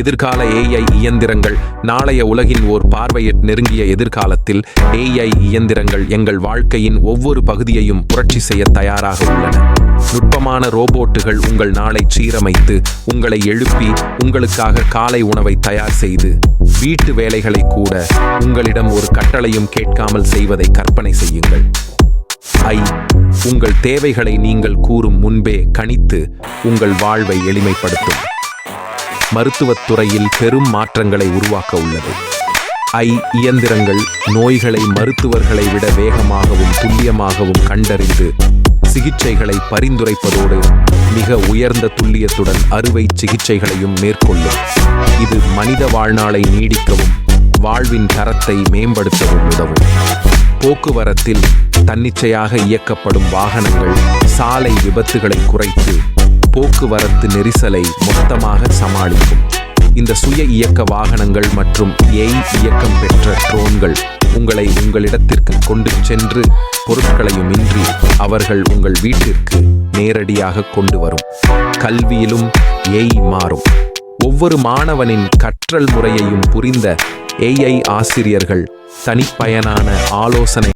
எதிர்கால ஏஐ இயந்திரங்கள். நாளைய உலகின் ஓர் பார்வையற் நெருங்கிய எதிர்காலத்தில் ஏஐ இயந்திரங்கள் எங்கள் வாழ்க்கையின் ஒவ்வொரு பகுதியையும் புரட்சி செய்ய தயாராக உள்ளன. நுட்பமான ரோபோட்டுகள் உங்கள் நாளை சீரமைத்து உங்களை எழுப்பி உங்களுக்காக காலை உணவை தயார் செய்து வீட்டு வேலைகளை கூட உங்களிடம் ஒரு கட்டளையும் கேட்காமல் செய்வதை கற்பனை செய்யுங்கள். ஐ உங்கள் தேவைகளை நீங்கள் கூறும் முன்பே கணித்து உங்கள் வாழ்வை எளிமைப்படுத்தும். மருத்துவத் துறையில் பெரும் மாற்றங்களை உருவாக்க உள்ளது. ஐ இயந்திரங்கள் நோய்களை மருத்துவர்களை விட வேகமாகவும் துல்லியமாகவும் கண்டறிந்து சிகிச்சைகளை பரிந்துரைப்பதோடு மிக உயர்ந்த துல்லியத்துடன் அறுவை சிகிச்சைகளையும் மேற்கொள்ளும். இது மனித வாழ்நாளை நீடிக்கவும் வாழ்வின் தரத்தை மேம்படுத்தவும் உதவும். போக்குவரத்தில் தன்னிச்சையாக இயக்கப்படும் வாகனங்கள் சாலை விபத்துகளை குறைத்து போக்குவரத்து நெரிசலை மொத்தமாக சமாளிக்கும். இந்த சுய இயக்க வாகனங்கள் மற்றும் ஏய் இயக்கம் பெற்ற ட்ரோன்கள் உங்களை உங்களிடத்திற்கு கொண்டு சென்று பொருட்களையும் இன்றி அவர்கள் உங்கள் வீட்டிற்கு நேரடியாக கொண்டு வரும். கல்வியிலும் ஏய் மாறும். ஒவ்வொரு மாணவனின் கற்றல் முறையையும் புரிந்த ஏஐ ஆசிரியர்கள் தனிப்பயனான ஆலோசனை